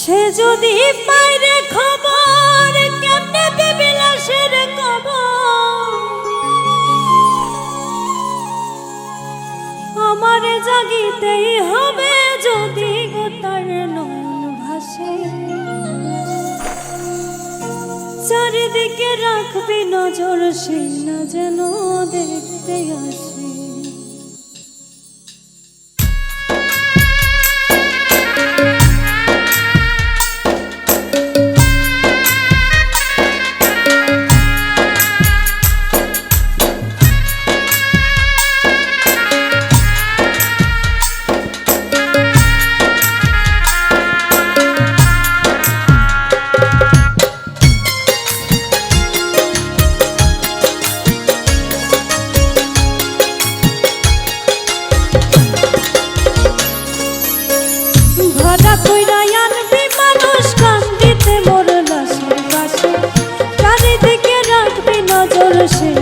সে যদি পাইরে খবর, কেমনে দিবি লাশের খবর আমারে জাগিতেই হবে যদি গোতার নয়ন ভাসে। চারিদিকে রাখবি নজর সে না যেন দেখতে আসে। নজর